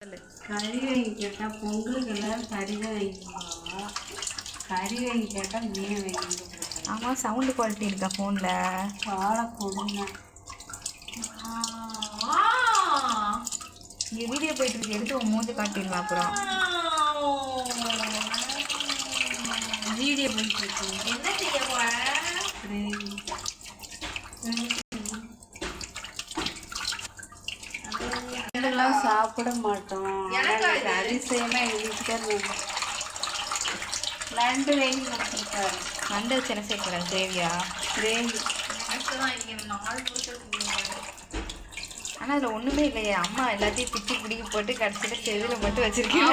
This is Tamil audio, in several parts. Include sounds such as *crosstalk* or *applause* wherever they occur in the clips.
கறி வாங்கி கேட்டால் பொங்கலுக்கு எல்லாரும் கறி தான் வாங்கிக்குவாங்க கறி வாங்கி கேட்டால் மீன் வாங்கி கொடுக்குறாங்க ஆமாம் சவுண்டு குவாலிட்டி இருக்கா ஃபோனில் வாழை கொடுங்க. இங்கே வீடியோ போயிட்டு இருக்கு எடுத்து உன் மூஞ்சி காட்டிடலாம் அப்புறம். வீடியோ போயிட்டு என்ன செய்ய போற இதெல்லாம் சாப்பிட மாட்டோம். அதிசயமாக எங்கள் வீட்டுக்கார் நண்டு வாங்கி கொடுத்துருக்காரு நண்டு வச்சு என்ன கிரேவியா கிரேவி ஆனால் அதில் ஒன்றுமே இல்லையே. அம்மா எல்லாத்தையும் பிச்சு பிடிக்க போட்டு கடைசியில் செதில் மட்டும் வச்சிருக்கேன்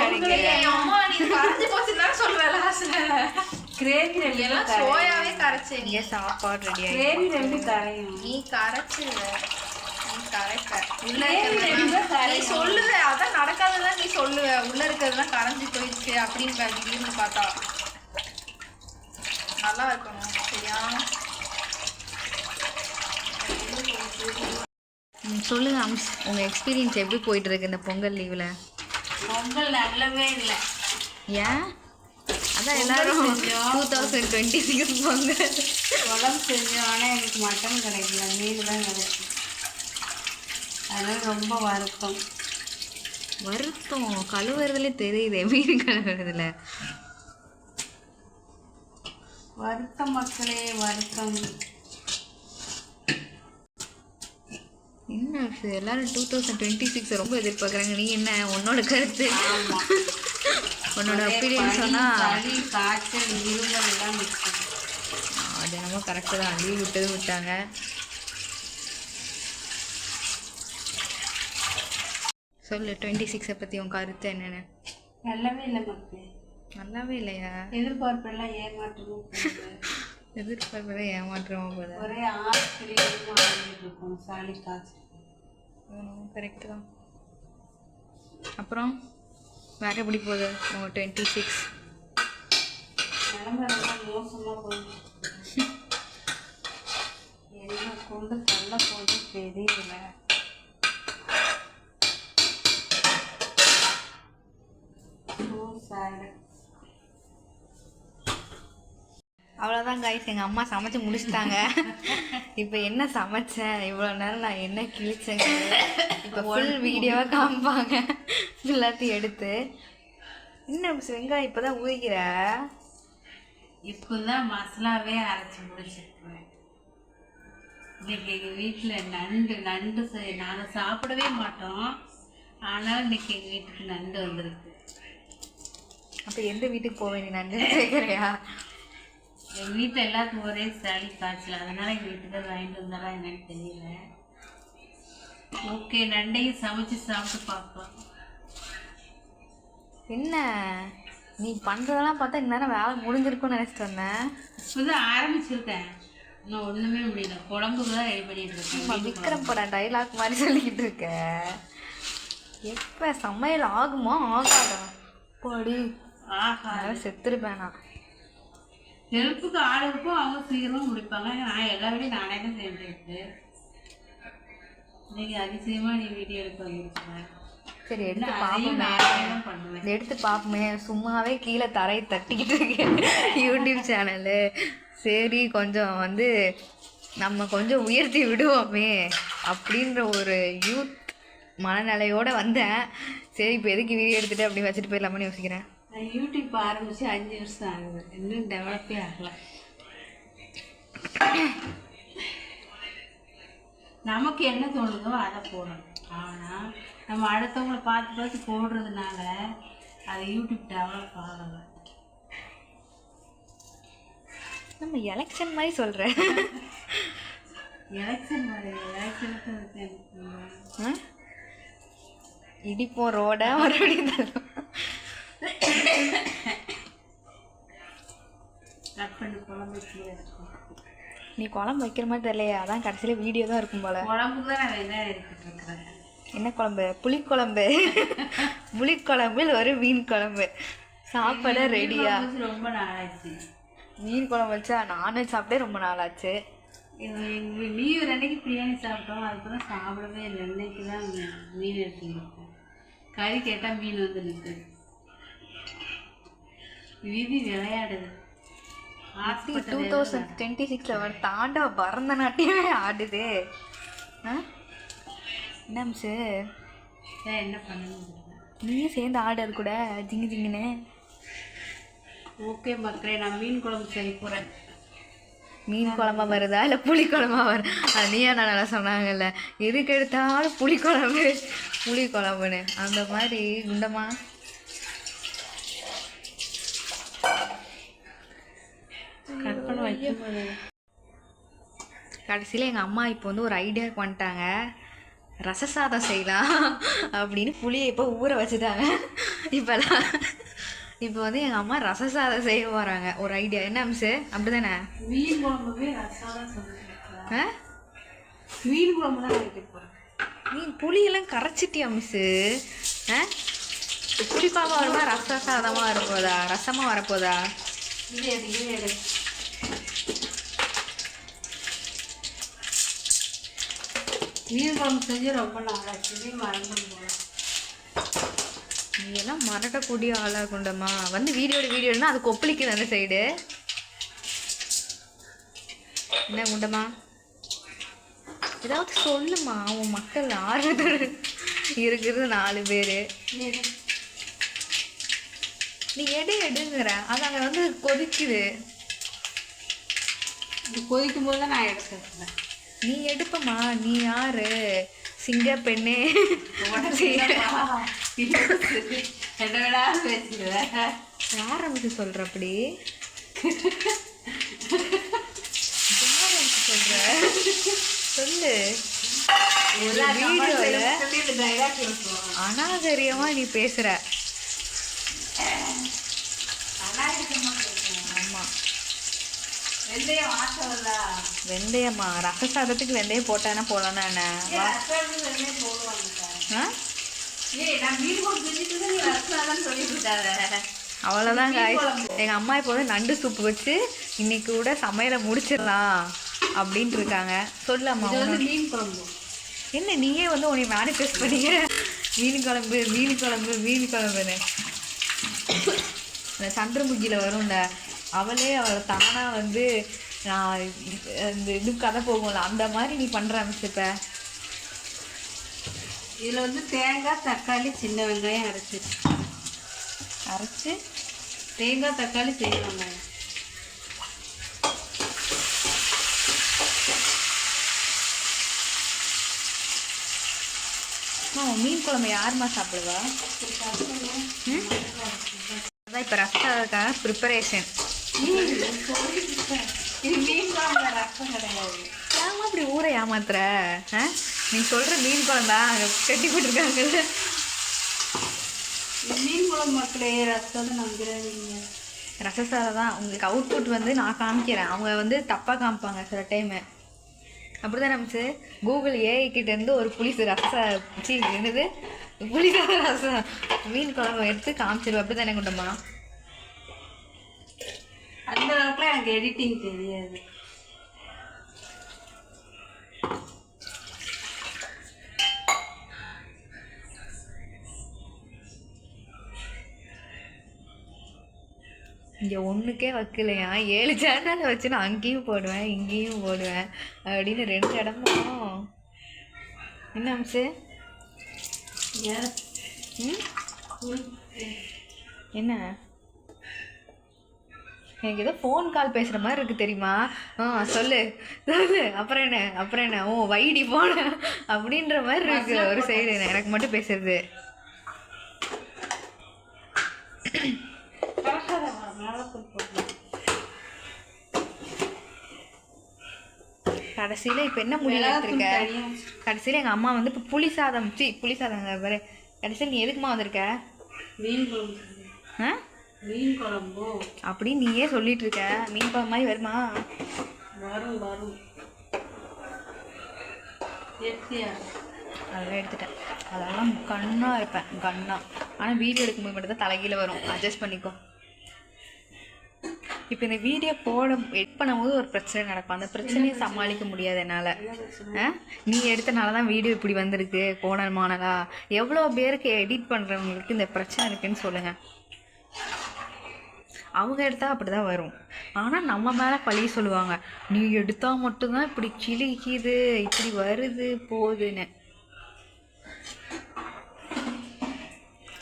கிரேவி ரெண்டு சோயாவே கரைச்சு இங்கே சாப்பாடு ரெடி கிரேவி ரெண்டு கரையும் நீ கரைச்சு சொல்லுவ அதான் நடக்காததான் நீ சொல்லுவ. உள்ள இருக்கிறதெல்லாம் கரைஞ்சு போயிடுச்சு அப்படின்னு திடீர்னு பார்த்தா. நல்லா இருக்கணும் சரியா? சொல்லுங்க அம்ஸ். உங்கள் எக்ஸ்பீரியன்ஸ் எப்படி போயிட்டு இருக்கு இந்த பொங்கல் லீவில் பொங்கல் நல்லவே இல்லை. ஏன்? அதான் எல்லாரும். Two thousand twenty six Pongal. குழம்பு செஞ்சோம் ஆனால் எனக்கு மட்டன் கிடைக்கல. மீன் தான் கிடைக்கும். அதனால ரொம்ப வருத்தம். வருத்தம். கழுவுறதுலே தெரியுது மீன் கழுவுறதுல. வருத்தம் மக்களே வருத்தம். என்ன எல்லாரும் டூ தௌசண்ட் டுவெண்ட்டி சிக்ஸ் ரொம்ப எதிர்பார்க்குறாங்க. நீ என்ன? உன்னோட கருத்து. உன்னோட ஒப்பீனியன் சொன்னால் அது என்னமோ கரெக்டு தான். லீவ் விட்டது விட்டாங்க. சொல்லு டுவெண்ட்டி சிக்ஸை பற்றி உன் கருத்து என்னென்னு. நல்லாவே இல்லை மக்களே. நல்லாவே இல்லையா? எதிர்பார்ப்பெல்லாம் ஏமாற்றமும் போகுது. *laughs* எதிர்பார்ப்பதை ஏமாற்றமா போதா ஒரே இருக்கோம். சளி காய்ச்சல் கரெக்டு தான். அப்புறம் வேற எப்படி போகுது உங்கள் டுவெண்ட்டி சிக்ஸ் நிலமை ரொம்ப மோசமாக போகுது. என்ன கொண்டு தள்ள போகுது தெரியல. அவ்வளோதான் கைஸ் எங்கள் அம்மா சமைச்சு முடிச்சிட்டாங்க. இப்போ என்ன சமைச்சேன் இவ்வளோ நேரம் நான் என்ன கிழிச்சேங்க? இப்போ ஃபுல் வீடியோவாக காமிப்பாங்க. எல்லாத்தையும் எடுத்து. என்ன வெங்காயம் இப்போ தான் ஊறிக்கிற இப்போதான் மசாலாவே அரைச்சி முடிச்சிருக்கேன். இன்னைக்கு எங்கள் வீட்டில் நண்டு நண்டு நாங்கள் சாப்பிடவே மாட்டோம். ஆனால் இன்னைக்கு எங்கள் வீட்டுக்கு நண்டு வந்திருக்கு. அப்போ எந்த வீட்டுக்கு போக வேண்டிய நண்டு கேட்குறியா எங்கள் வீட்டில் எல்லாத்துக்கும் ஒரே சளி காய்ச்சல். அதனால எங்கள் வீட்டுக்கு வாங்கிட்டு வந்தாரா என்னன்னு தெரியல. ஓகே நண்டையும் சமைச்சு சாப்பிட்டு பார்க்கலாம். என்ன? நீ பண்ணுறதெல்லாம் பார்த்தா இந்நேரம் வேலை முடிஞ்சிருக்கும்னு நினச்சிட்டு வந்தேன் இப்போதான் ஆரம்பிச்சிருக்கேன். இன்னும் ஒன்றுமே முடியல. குழம்புக்கு தான் ரெடி பண்ணிட்டு இருக்கேன். விக்ரம் படம் டைலாக் மாதிரி சொல்லிக்கிட்டு இருக்க. எப்போ சமையல் ஆகுமா ஆகாதா? போடி. ஆஹா செத்துருப்பேன் நான். ஹெல்ப்புக்கு ஆள் இருக்கும் அவங்க சீக்கிரமாக முடிப்பாங்க. நான் எல்லா வேலையும் நானே தான் செஞ்சுருக்கு இன்னைக்கு அதிசயமா நீ வீடியோ எடுக்க வந்துருக்கேன் சரி எடுத்து பார்ப்போமே எடுத்து பார்ப்போமே சும்மாவே கீழே தரையை தட்டிக்கிட்டு இருக்கேன். யூடியூப் சேனலு சரி கொஞ்சம் வந்து நம்ம கொஞ்சம் உயர்த்தி விடுவோமே அப்படின்ற ஒரு யூத் மனநிலையோட வந்தேன். சரி இப்போ எதுக்கு வீடியோ எடுத்துட்டு அப்படி வச்சுட்டு போயிடலாமான்னு யோசிக்கிறேன். நான் யூடியூப் ஆரம்பிச்சு அஞ்சு வருஷம் ஆகுது. இன்னும் டெவலப்பே ஆகல. நமக்கு என்ன தோணுதோ அதை போடணும். ஆனால் நம்ம அடுத்தவங்கள பார்த்து பார்த்து போடுறதுனால அது யூடியூப் டெவலப் ஆகலை. நம்ம எலெக்ஷன் மாதிரி சொல்கிற எலெக்ஷன் வர எலெக்ஷனுக்கு இடிப்போம் ரோடை மறுபடியும் தள்ளுவோம். கட் பண்ணி குழம்பு கீழே இருக்கும் நீ குழம்பு வைக்கிற மாதிரி தெரியலையே அதான் கடைசியில் வீடியோ தான் இருக்கும் போல. குழம்புக்கு தான் நான் எடுத்துட்டு இருக்கிறேன் என்ன குழம்பு புளிக்குழம்பு புளிக்குழம்பில் ஒரு மீன் குழம்பு. சாப்பாடு ரெடியா குழம்பு ரொம்ப நாளாச்சு. மீன் குழம்பு வச்சா நான்வெஜ் சாப்பிட்டே ரொம்ப நாளாச்சு. லீவு அன்னைக்கு பிரியாணி சாப்பிட்டோம் அதுக்கப்புறம் சாப்பிடவே இல்லை. இன்னைக்கு தான் மீன் எடுத்துருக்கோம் கறி கேட்டா மீன் வந்து விதி விளையாடுது. டூ தௌசண்ட் டுவெண்ட்டி சிக்ஸில் வர தாண்டவ பரதநாட்டியமே ஆடுது. என்ன மிஸ்ஸு? என்ன பண்ணணும் நீயும் சேர்ந்து ஆடு அது கூட ஜிங்கு ஜிங்குன்னு. ஓகே மக்களே நான் மீன் குழம்பு செய்ய போகிறேன் மீன் குழம்பா வருதா இல்லை புளி குழம்பா வருது அது நீயா நான் நல்லா சொன்னாங்கல்ல. எதுக்கு எடுத்தாலும் புளி குழம்பு. புளி குழம்புன்னு. அந்த மாதிரி குண்டமா? வைக்கும்போது கடைசியில் எங்கள் அம்மா இப்போ வந்து ஒரு ஐடியாவுக்கு வந்துட்டாங்க. ரச சாதம் செய்யலாம் அப்படின்னு புளியை இப்போ ஊற வச்சுட்டாங்க. இப்போலாம் இப்போ வந்து எங்கள் அம்மா ரச சாதம் செய்ய போகிறாங்க ஒரு ஐடியா என்ன அம்சு? அப்படி தானே மீன் தான் சொல்லிருக்கேன் ஆ? மீன் குழம்பு தான் வைக்க போகிறேன் நீ புளியெல்லாம் கரைச்சிட்டியா மிஸ்ஸு? ஆ? புளி குழம்பா வருமா? ரச சாதமாக வரப்போதா? ரசமாக வரப்போதா? இது எது இது எடு மீன் குழம்பு செஞ்சு ரொம்ப நாளாச்சு மறந்து போல நீ எல்லாம் மறக்கக்கூடிய ஆளாக கொண்டம்மா. வந்து வீடியோட வீடியோனா அது கொப்பளிக்குது அந்த சைடு என்ன குண்டம்மா? ஏதாவது சொல்லுமா உன் மக்கள் ஆறுதல் இருக்கிறது நாலு பேர். நீ எடு எடுங்கிற. அது அங்கே வந்து கொதிக்குது. இது கொதிக்கும் போது தான் நான் எடுத்துக்கிறேன். நீ எடுப்பம்மா. நீ யாரு? சிங்க பெண்ணே. என்ன விடா பேசுகிறேன் யார் அமைச்சு சொல்ற அப்படி யார் அமைச்சு சொல்ற சொல்லு. ஒரு வீடியோல அநாகரியமா நீ பேசுற. வெந்தயம் வெந்தயமா? ரச சாதத்துக்கு வெந்தயம் போட்டானா போடலாம்னா என்ன. வெந்தயம் போடுவாங்க ஆ? ஏய் நான் மீன் குழம்பு செஞ்சுட்டு தான் நீ ரசம் சொல்லி விட்டாத அவ்வளோதான் காய் எங்கள் அம்மா இப்போ வந்து நண்டு சூப்பு வச்சு இன்னைக்கு கூட சமையலை முடிச்சிடலாம் அப்படின்ட்டு இருக்காங்க. சொல்லம்மா மீன் குழம்பு. என்ன நீயே வந்து உன்னை மேனிஃபெஸ்ட் பண்ணிக்கிற? மீன் குழம்பு மீன் குழம்பு மீன் குழம்புன்னு. இந்த சந்திரமுகியில் வரும்ல அவளே அவளை தானாக வந்து நான் இந்த இது கதை போகும்ல அந்த மாதிரி நீ பண்ணுற அமைச்சிப்ப இதில் வந்து தேங்காய் தக்காளி சின்ன வெங்காயம் அரைச்சி. அரைச்சி? தேங்காய் தக்காளி சின்ன வெங்காயம். மீன் குழம்பு யாரும்மா சாப்பிடுவா? அதான் இப்போ ரசத்துக்காக ப்ரிப்பரேஷன் ரசம் ஏமா அப்படி ஊரை ஏமாத்துற? நீ சொல்கிற மீன் குழம்பா? அங்கே கட்டி போட்டிருக்காங்கல்ல. இது மீன் குழம்பு மக்களே ரசம்னு நம்புறாதீங்க. ரசசாதம் தான் உங்களுக்கு அவுட்புட் வந்து நான் காமிக்கிறேன். அவங்க வந்து தப்பாக காமிப்பாங்க சில டைமு அப்படி தான் நமச்சு கூகுள் ஏஐ கிட்டேருந்து ஒரு புளிசு ரச சி என்னது? புளிசாத ரசம். மீன் குழம்பு எடுத்து காமிச்சிருவேன் அப்படி தானே கொண்டம்மா அந்த அளவுக்குலாம் எனக்கு எடிட்டிங் தெரியாது. இங்கே ஒன்றுக்கே வைக்கலையா? ஏழு சேனல் வச்சு நான் அங்கேயும் போடுவேன் இங்கேயும் போடுவேன் அப்படின்னு ரெண்டு இடமும். என்ன அம்சு? என்ன? எனக்கு ஏதோ ஃபோன் கால் பேசுகிற மாதிரி இருக்கு தெரியுமா? ஆ சொல்லு. சொல்லு. அப்புறம் என்ன? அப்புறம் என்ன? ஓ வைடி போன அப்படின்ற மாதிரி இருக்கு. ஒரு சைடு எனக்கு மட்டும் பேசுறது. கடைசியில் இப்போ என்ன முடிவு எடுத்திருக்க கடைசியில் எங்கள் அம்மா வந்து இப்போ புளி சாதம் சி புளி பாரு. கடைசியில் நீ எதுக்குமா வந்திருக்க? மீன் குழம்பு ஆ? மீன் குழம்பு. அப்படின்னு நீயே சொல்லிட்டு இருக்க மீன் குழம்பு மாதிரி வருமா? வரும் வரும். அதெல்லாம் எடுத்துட்டேன். அதெல்லாம் கண்ணாக இருப்பேன் கண்ணா. ஆனால் வீடியோ எடுக்கும்போது மட்டும் தான் தலைகீழ வரும். அட்ஜஸ்ட் பண்ணிக்கோ. இப்போ இந்த வீடியோ போட எட் பண்ணும்போது ஒரு பிரச்சனை நடக்கும். அந்த பிரச்சனையை சமாளிக்க முடியாது என்னால். நீ எடுத்தனால தான் வீடியோ இப்படி வந்திருக்கு கோணல் மாணலா எவ்வளோ பேருக்கு எடிட் பண்ணுறவங்களுக்கு இந்த பிரச்சனை இருக்குன்னு சொல்லுங்கள் அவங்க எடுத்தால் அப்படி தான் வரும். ஆனால் நம்ம மேலே பழி சொல்லுவாங்க. நீ எடுத்தால் மட்டும்தான் இப்படி கிழிக்குது இப்படி வருது போகுதுன்னு.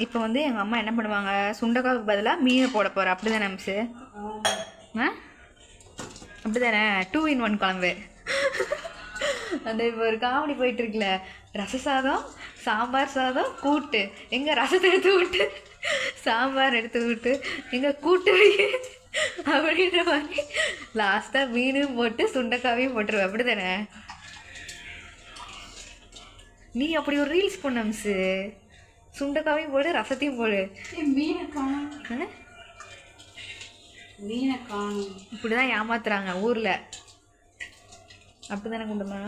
இப்போ வந்து எங்கள் அம்மா என்ன பண்ணுவாங்க? சுண்டைக்காவுக்கு பதிலாக மீனை போட போகிற அப்படி தானே மிஸ்ஸு ஆ? அப்படி தானே டூ இன் ஒன் குழம்பு. அந்த இப்போ ஒரு காமெடி போயிட்டுருக்குல்ல ரச சாதம் சாம்பார் சாதம் கூட்டு. எங்கே ரசத்தை எடுத்து விட்டு சாம்பார் எடுத்து விட்டு எங்கே கூட்டு அப்படின்ற மாதிரி லாஸ்ட்டாக மீனும் போட்டு சுண்டக்காவையும் போட்டுருவேன். அப்படி தானே நீ அப்படி ஒரு ரீல்ஸ் பண்ண மிஸ்ஸு சுண்டக்காவையும் போடு ரசத்தையும் போடு. மீனை காணும்? மீனை காணும். இப்படி தான் ஏமாத்துறாங்க ஊரில். அப்படி தானே குண்டமா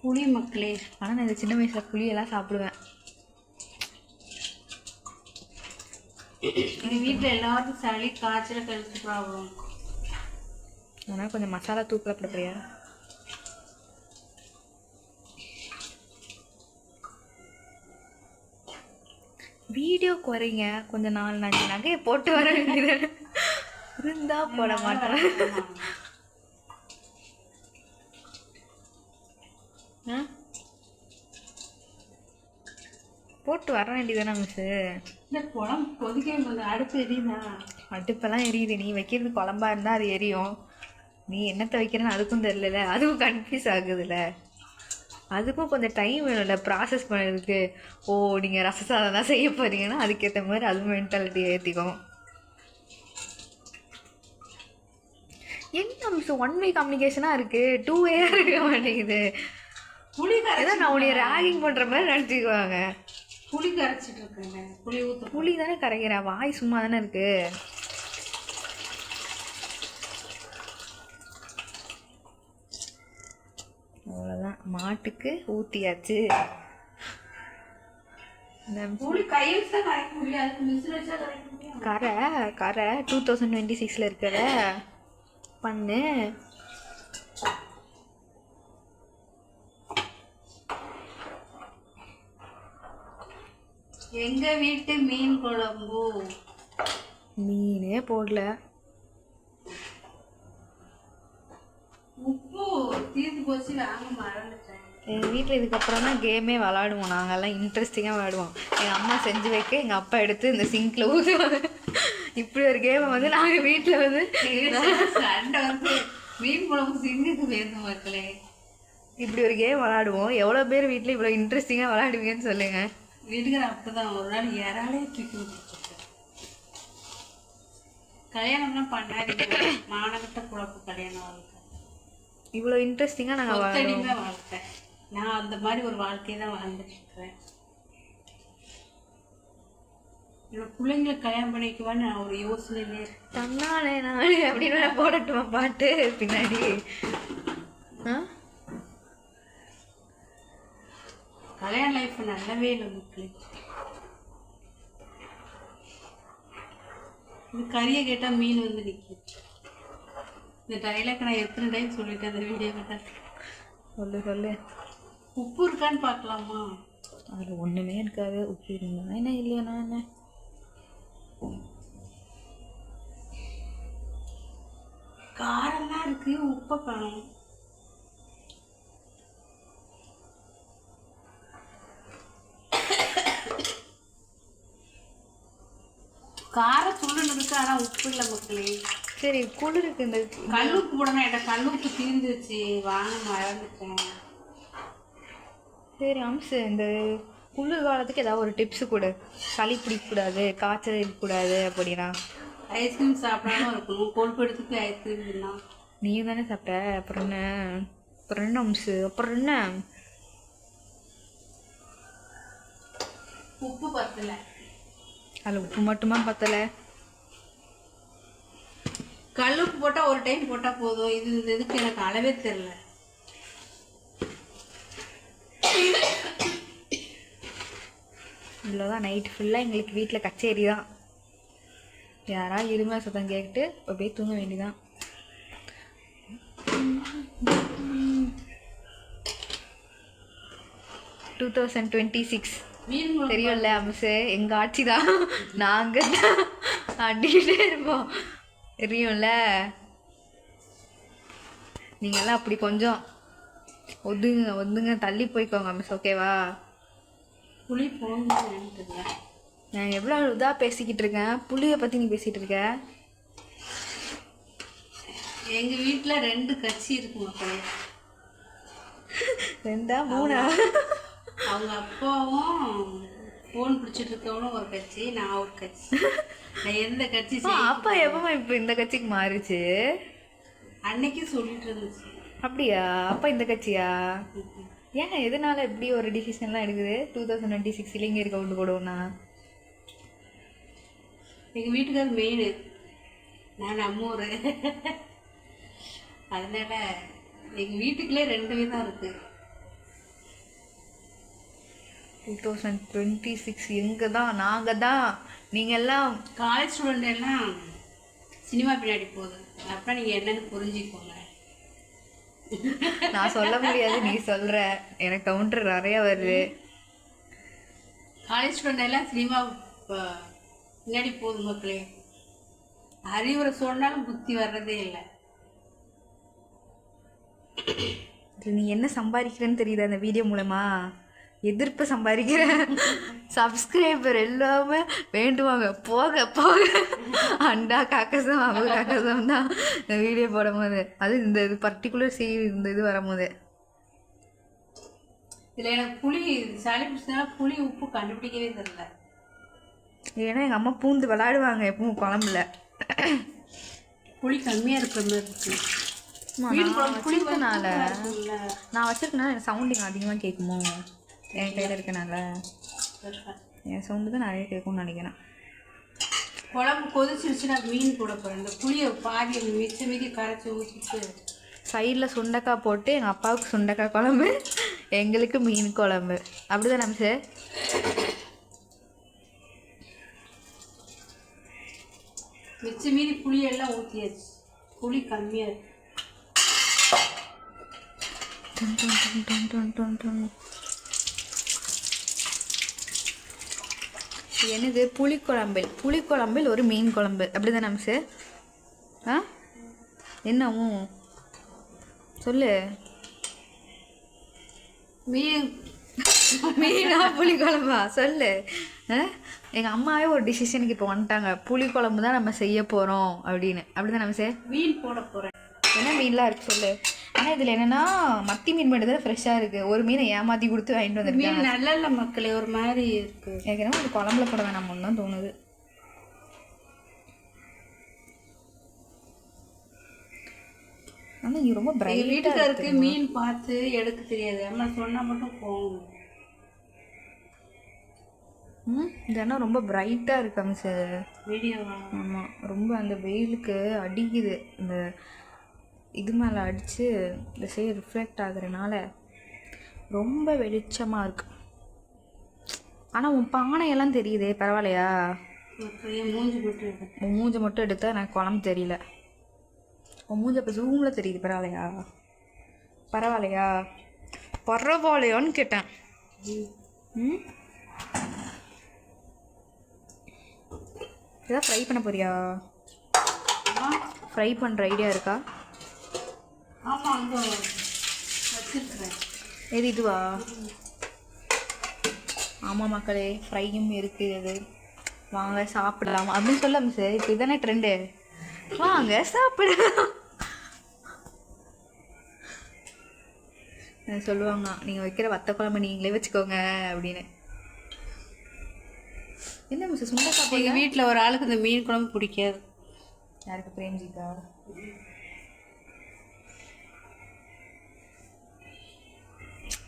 புளி மக்களே. ஆனால் நான் இந்த சின்ன வயசில் புளியெல்லாம் சாப்பிடுவேன். எங்கள் வீட்டில் எல்லாருக்கும் சளி காய்ச்சல் கழுத்து ப்ராப்ளம் கொஞ்சம் மசாலா தூக்கில் போடுறியா வீடியோ குறைங்க. கொஞ்சம் நாலு நாலு நகையை போட்டு வர வேண்டியது. இருந்தா போட மாட்டேன். போட்டு வர வேண்டியதானே மிஸ்ஸு இந்த குழம்பு கொதிக்க போது அடுப்பு எரியுதா? அடுப்பெல்லாம் எரியுது. நீ வைக்கிறது குழம்பா இருந்தால் அது எரியும். நீ என்னத்தை வைக்கிறேன்னு அதுக்கும் தெரியல அதுவும் கன்ஃபியூஸ் ஆகுதுல்ல அதுக்கும் கொஞ்சம் டைம் வேணும்ல ப்ராசஸ் பண்ணுறதுக்கு ஓ நீங்கள் ரச சாதம் தான் செய்ய போறீங்கன்னா அதுக்கேற்ற மாதிரி அதுவும் மென்டாலிட்டி ஏற்றிக்கும் என்ன மிஸ் ஒன் வே கம்யூனிகேஷனாக இருக்குது டூ வேயாக இருக்க மாட்டேங்குது. ஏதோ நான் உன்னைய ரேகிங் பண்ணுற மாதிரி நினச்சிக்குவாங்க. புளி கரைச்சிட்டு இருக்கேங்க. புளி ஊற்ற புளி தானே கரைக்கிற? வாய் சும்மா தானே இருக்கு அவ்வளோதான் மாட்டுக்கு ஊற்றியாச்சு கரை கரை டூ தௌசண்ட் டுவெண்ட்டி சிக்ஸில் இருக்கிற பண்ணு. எங்க வீட்டு மீன் குழம்பு? மீனே போடல. உப்பு தீர்ந்து போச்சு வாங்க மறந்துட்டேன். எங்கள் வீட்டில் இதுக்கப்புறம் தான் கேமே விளாடுவோம். நாங்கெல்லாம் இன்ட்ரெஸ்டிங்காக விளாடுவோம். எங்கள் அம்மா செஞ்சு வைக்க எங்கள் அப்பா எடுத்து இந்த சிங்கில் ஊற்றுவாங்க இப்படி ஒரு கேமை வந்து நாங்கள் வீட்டில் வந்து சண்டை வந்து மீன் குழம்பு சிங்குக்கு வேணும் மக்களே. இப்படி ஒரு கேம் விளாடுவோம். எவ்வளோ பேர் வீட்டில் இவ்வளோ இன்ட்ரெஸ்டிங்காக விளாடுவீங்கன்னு சொல்லுங்கள் வீட்டுக்கார அப்பதான் ஒரு நாள் இறாலே தூக்கி விட்டுருக்கேன் கல்யாணம்லாம் பண்ணாதீங்க. மானகட்ட குழப்பு கல்யாணம் வாழ்க்கை. இவ்வளோ இன்ட்ரெஸ்டிங்காக நாங்கள் வாழ்க்கை. நான் அந்த மாதிரி ஒரு வாழ்க்கையை தான் வாழ்ந்துட்டு இருக்கிறேன் என்னோட பிள்ளைங்களை கல்யாணம் பண்ணிக்குவான்னு நான் ஒரு யோசனையிலே தன்னாலே நானே அப்படின்னு போடட்டுமா பாட்டு பின்னாடி? ஆ? கல்யாண லைஃப் நல்லாவே இல்லை மக்களே. இது கறியை கேட்டால் மீன் வந்து நிற்கும் இந்த டைலாக் நான் எத்தனை டைம் சொல்லிட்டேன் அந்த வீடியோ கேட்டால் சொல்லு சொல்லு. உப்பு இருக்கான்னு பார்க்கலாமா? அதில் ஒன்றுமே இருக்காது உப்பு இருந்தா என்ன இல்லையாண்ணா என்ன? காரம்லாம் இருக்கு உப்பை காணும். கார சுள்ளுன்னு இருக்கு ஆனால் உப்பு இல்லை மக்களே. சரி குளிருக்கு இந்த கல்லுப்பு போடணும் என்கிட்ட கல்லுப்பு தீர்ந்துச்சு வாங்க மறந்துட்டேன் சரி அம்சு இந்த குளிர் காலத்துக்கு ஏதாவது ஒரு டிப்ஸ் கொடு. சளி பிடிக்கக்கூடாது காய்ச்சல் இருக்கக்கூடாது அப்படின்னா. ஐஸ்கிரீம் சாப்பிடாம இருக்கணும். கொழுப்பு எடுத்துட்டு ஐஸ்கிரீம் தின்னா. நீயும் தானே சாப்பிட்ட? அப்புறம் என்ன? அப்புறம் என்ன அம்சு? அப்புறம் என்ன? உப்பு பத்தல. அதில் உப்பு மட்டுமா பத்தலை? கல்லுப்பு போட்டால் ஒரு டைம் போட்டால் போதும். இது இந்த இதுக்கு எனக்கு அளவே தெரில இவ்வளோதான் நைட் ஃபுல்லாக எங்களுக்கு வீட்டில் கச்சேரி தான். யாரா இருமையாக சத்தம் கேட்டு அப்படியே தூங்க வேண்டியதான் டூ தௌசண்ட் டுவெண்ட்டி சிக்ஸ் தெரியும்ல அம்சு எங்க ஆட்சி தான். நாங்க தான் அடிக்கிட்டே இருப்போம். தெரியும்ல? நீங்கெல்லாம் அப்படி கொஞ்சம் ஒதுங்க ஒதுங்க தள்ளி போய்க்கோங்க மிஸ் ஓகேவா? புளி போகணும்னு நான் எவ்வளோ இதாக பேசிக்கிட்டு இருக்கேன்? புளியை பற்றி நீ பேசிகிட்டு இருக்க? எங்க வீட்ல ரெண்டு கட்சி இருக்கு மக்களே. ரெண்டா மூணா? அவங்க அப்பாவும் ஃபோன் பிடிச்சிட்டு இருக்கவனும் ஒரு கட்சி நான் ஒரு கட்சி. நான் எந்த கட்சி அப்பா எப்பமா இப்போ இந்த கட்சிக்கு மாறுச்சு? அன்னைக்கு சொல்லிட்டு இருந்துச்சு. அப்படியா? அப்பா இந்த கட்சியா? ஏன் எதனால இப்படி ஒரு டிசிஷன்லாம் எடுக்குது? டூ தௌசண்ட் டுவெண்ட்டி சிக்ஸ் இளைஞருக்கு அவுட்டு போடுவோம்னா? எங்க வீட்டுக்கார் மெயின் நான் நம்ம ஊர் அதனால எங்க வீட்டுக்குள்ளே ரெண்டு விதம் இருக்கு. டூ தௌசண்ட் டுவெண்ட்டி சிக்ஸ் எங்கே தான் நாங்கள் தான் நீங்கள் எல்லாம் காலேஜ் ஸ்டூடெண்ட் எல்லாம் சினிமா பின்னாடி போகுது அப்போ நீங்க என்னன்னு புரிஞ்சுக்கோங்க. நான் சொல்ல முடியாது நீ சொல்கிற எனக்கு கவுண்டர் நிறைய வருது. காலேஜ் ஸ்டூடெண்ட் எல்லாம் சினிமா பின்னாடி போகுது மக்களே. அறிவுரை சொன்னாலும் புத்தி வர்றதே இல்லை. நீ என்ன சம்பாதிக்கிறேன்னு தெரியுது அந்த வீடியோ மூலமா? எதிர்ப்பு சம்பாதிக்கிற சப்ஸ்கிரைபர் எல்லாமே வேண்டுவாங்க. போக போக அண்டா காக்கசம் அவங்க காக்கசம் தான் இந்த வீடியோ போடும் போது அது இந்த இது பர்டிகுலர் சீ இந்த இது வரும்போது. இதில் எனக்கு புளி சளி பிடிச்சதுனால புளி உப்பு கண்டுபிடிக்கவே தெரியல. ஏன்னா எங்கள் அம்மா பூந்து விளாடுவாங்க எப்பவும் குழம்புல. புளி கம்மியாக இருக்கிற மாதிரி இருக்கு. மீன் நான் வச்சிருக்கனால. எனக்கு சவுண்டிங் அதிகமாக கேட்குமோ என் கையில் இருக்கனால. என் சவுண்டு தான் நிறைய கேட்கும்னு நினைக்கிறேன். குழம்பு கொதிச்சிருச்சுன்னா மீன் போட போகிறேன் இந்த புளியை பாதி மிச்ச மீதி கரைச்சி ஊற்றிட்டு சைடில் சுண்டக்காய் போட்டு எங்கள் அப்பாவுக்கு சுண்டக்காய் குழம்பு எங்களுக்கு மீன் குழம்பு. அப்படிதான் நம்ம சார் மிச்ச மீதி புளியெல்லாம் ஊற்றியாச்சு புளி கம்மியாக இருக்கு. என்னது? புளிக்குழம்பில். புளிக்குழம்பில் ஒரு மீன் குழம்பு. அப்படிதான் நம்ம சார் ஆ என்னவும் சொல்லு. மீன் மீனா புளிக்குழம்பா? சொல்லு. எங்கள் அம்மாவே ஒரு டிசிஷனுக்கு இப்போ வந்துட்டாங்க. புளிக்குழம்பு தான் நம்ம செய்ய போகிறோம் அப்படின்னு. அப்படிதான் நம்ம சார் மீன் போட போகிறேன் என்ன மீன்லாம் இருக்கு சொல்லு? ஆனால் இதில் என்னன்னா மத்தி மீன் மட்டும் தான் ஃப்ரெஷ்ஷாக இருக்குது ஒரு மீனை ஏமாற்றி கொடுத்து வாங்கிட்டு வந்திருக்கேன் மீன் நல்ல இல்லை மக்களே ஒரு மாதிரி இருக்கு. எனக்கு என்ன ஒரு குழம்புல போட வேணாம்னு தான் தோணுது. ஆனால் இது ரொம்ப பிரைட்டாக வீட்டுக்காருக்கு மீன் பார்த்து எடுக்க தெரியாது. அம்மா சொன்னால் மட்டும் போகும் ம் இது என்ன ரொம்ப பிரைட்டாக இருக்காங்க சார் வீடியோ ஆமாம் ரொம்ப அந்த வெயிலுக்கு அடிக்குது. இந்த இது மேலே அடித்து இந்த சைடு ரிஃப்ளெக்ட் ஆகுறனால ரொம்ப வெளிச்சமாக இருக்கு. ஆனால் உன் பானையெல்லாம் தெரியுதே பரவாயில்லையா? மூஞ்சி மட்டும் உன் மூஞ்சை மட்டும் எடுத்தா எனக்கு குழம்பு தெரியல. உன் மூஞ்ச இப்போ ஜூமில் தெரியுது பரவாயில்லையா? பரவாயில்லையா? பரவாயில்லையான்னு கேட்டேன். ம்? ஏதாவது ஃப்ரை பண்ண போறியா? ஃப்ரை பண்ணுற ஐடியா இருக்கா? ஆமாம் அங்கே வச்சிருக்கிறேன். எது இதுவா ஆமாம் மக்களே ஃப்ரையும் இருக்குது வாங்க சாப்பிடலாம். அப்படின்னு சொல்ல மிஸ் இப்போ இதானே ட்ரெண்டு வாங்க சாப்பிடலாம். சொல்லுவாங்க? நீங்கள் வைக்கிற வத்த குழம்பு நீங்களே வச்சுக்கோங்க அப்படின்னு. என்ன மிஸ் சுண்டக்காய் எங்கள் வீட்டில் ஒரு ஆளுக்கு இந்த மீன் குழம்பு பிடிக்காது. யாருக்கு பிரேம்ஜிக்கா?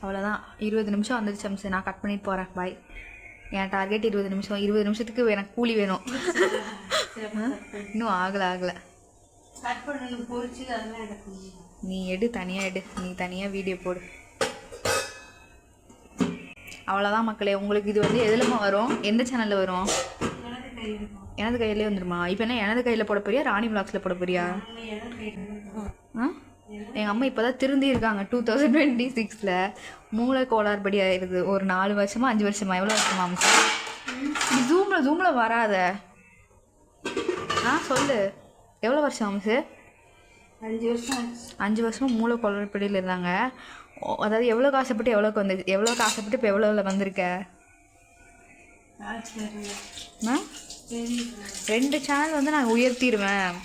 அவ்வளோதான் இருபது நிமிஷம் வந்துருச்சு அம்சு நான் கட் பண்ணிட்டு போகிறேன் பாய் என் டார்கெட் இருபது நிமிஷம். இருபது நிமிஷத்துக்கு எனக்கு கூலி வேணும். *laughs* இன்னும் ஆகலை ஆகலை. நீ எடு தனியாக எடு. நீ தனியாக வீடியோ போடு. அவ்வளோதான் மக்களே. உங்களுக்கு இது வந்து எதுலமா வரும்? எந்த சேனலில் வரும்? எனது கையிலே வந்துருமா? இப்போ என்ன எனது கையில் போட போறியா? ராணி விளாக்ஸில் போட போறியா? ஆ? எங்கள் அம்மா இப்போ தான் திருந்தி இருக்காங்க டூ தௌசண்ட் டுவெண்ட்டி சிக்ஸில் மூளை கோளாறுபடி ஆயிடுது. ஒரு நாலு வருஷமா அஞ்சு வருஷமா எவ்வளோ வருஷமா அம்மா நீ ஜூமில் ஜூமில் வராத. ஆ சொல்லு. எவ்வளோ வருஷம் அம்சு அஞ்சு வருஷம் அஞ்சு வருஷமா மூளை குளறுபடியில் இருந்தாங்க. அதாவது எவ்வளோ காசப்பட்டு எவ்வளோக்கு வந்து எவ்வளோ காசப்பட்டு இப்போ எவ்வளோவில் வந்திருக்க? ரெண்டு சேனல் வந்து நான் உயர்த்திடுவேன்.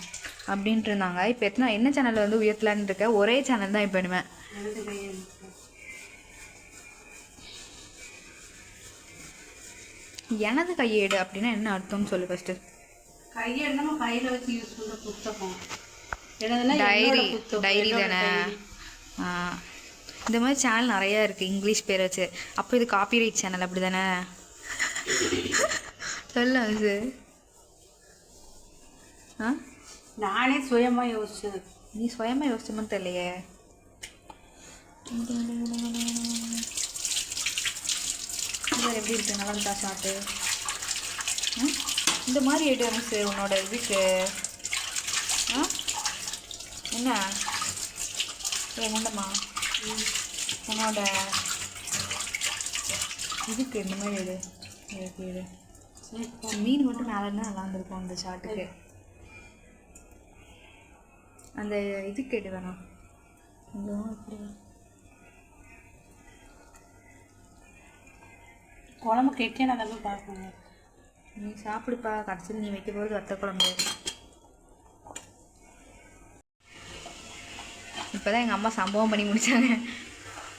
அப்படின்ட்டு இருந்தாங்க. இப்போ எத்தனை என்ன சேனலில் வந்து உயர்த்தலான்னு இருக்க? ஒரே சேனல் தான் இப்போ இனிமேல் எனது கையேடு அப்படின்னா என்ன அர்த்தம்னு சொல்லு ஃபஸ்ட்டு கையை நம்ம கையில வச்சு யூஸ் பண்ற புத்தகம். டைரி. டைரி தானே? இந்த மாதிரி சேனல் நிறையா இருக்குது இங்கிலீஷ் பேர் வச்சு. அப்போ இது காப்பிரைட் சேனல் அப்படி தானே சொல்லு அது ஆ? நானே சுயமா யோசிச்சது. நீ சுயமாக யோசிச்சோம்னு தெரியலையே. இது எப்படி இருக்கு? நல்லா இருக்கா ஷார்ட்டு இந்த மாதிரி ஐட்டம்ஸ் உன்னோட இதுக்கு ஆ? என்ன? முண்டம்மா உன்னோட இதுக்கு இந்த மாதிரி எடு. மீன் மட்டும் மேலே நல்லா இருந்திருக்கும் அந்த ஷார்ட்டுக்கு அந்த இதுக்கு எடு வேணாம் குழம்பு கெட்டே நான் தான் பார்க்கணும் நீ சாப்பிடுப்பா கடைசியில் நீ வைக்க போகிறது வத்த குழம்பு. இப்போதான் எங்கள் அம்மா சம்பவம் பண்ணி முடிச்சாங்க.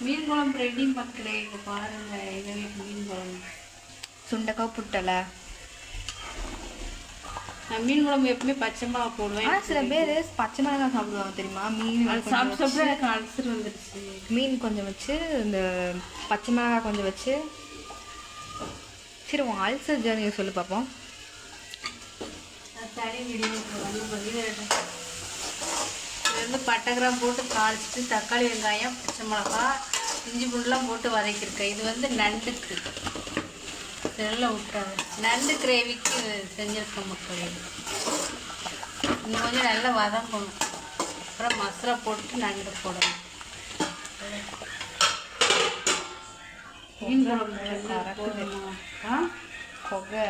மீன் குழம்பு ரெடி மக்களே இங்க பாருங்க எங்க வீட்டு மீன் குழம்பு. சுண்டக்காய் புட்டலை. நான் மீன் குழம்பு எப்பவுமே பச்சை மிளகா போடுவேன். ஆனால் சில பேர் பச்சை மிளகாய் சாப்பிடுவாங்க தெரியுமா? மீன் சாப்பிட்டு சாப்பிட்டு எனக்கு அல்சர் வந்துடுச்சு மீன் கொஞ்சம் வச்சு இந்த பச்சை மிளகாய் கொஞ்சம் வச்சு. சரி உன் அல்சர் ஜேர்னியை சொல்லி பார்ப்போம் தனி வீடியோ வந்து இது வந்து பட்டை கிராம் போட்டு தாளிச்சிட்டு தக்காளி வெங்காயம் பச்சை மிளகா இஞ்சி பூண்டுலாம் போட்டு வதக்கியிருக்கேன். இது வந்து நண்டுக்கு. இதெல்லாம் விட்டாது நண்டு கிரேவிக்கு செஞ்சுருக்கேன் மக்கள் இன்னும் கொஞ்சம் நல்லா வதங்கணும். அப்புறம் மசாலா போட்டு நண்டு போடணும். மீன் குழம்பு கொகை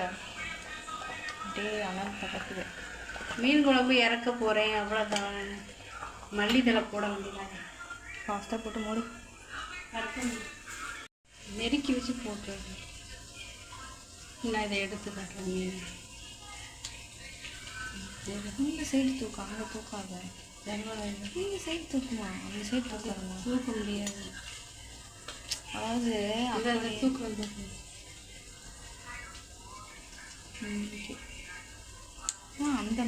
அப்படியே அனல் பக்கத்துது மீன் குழம்பு இறக்க போகிறேன் அவ்வளோதான் மல்லித்தலை போட வேண்டியதானே ஃபாஸ்ட்டாக போட்டு மூடு. நெருக்கி வச்சு போட்டு நான் இதை எடுத்து காட்டுறேன். மீன் இந்த சைடு தூக்கு அங்கே தூக்காத. இந்த சைடு தூக்குமா? அந்த சைடு தூக்காதமா தூக்க முடியாது. அதாவது அது அந்த தூக்கு வந்து ம், okay. ஆ அந்த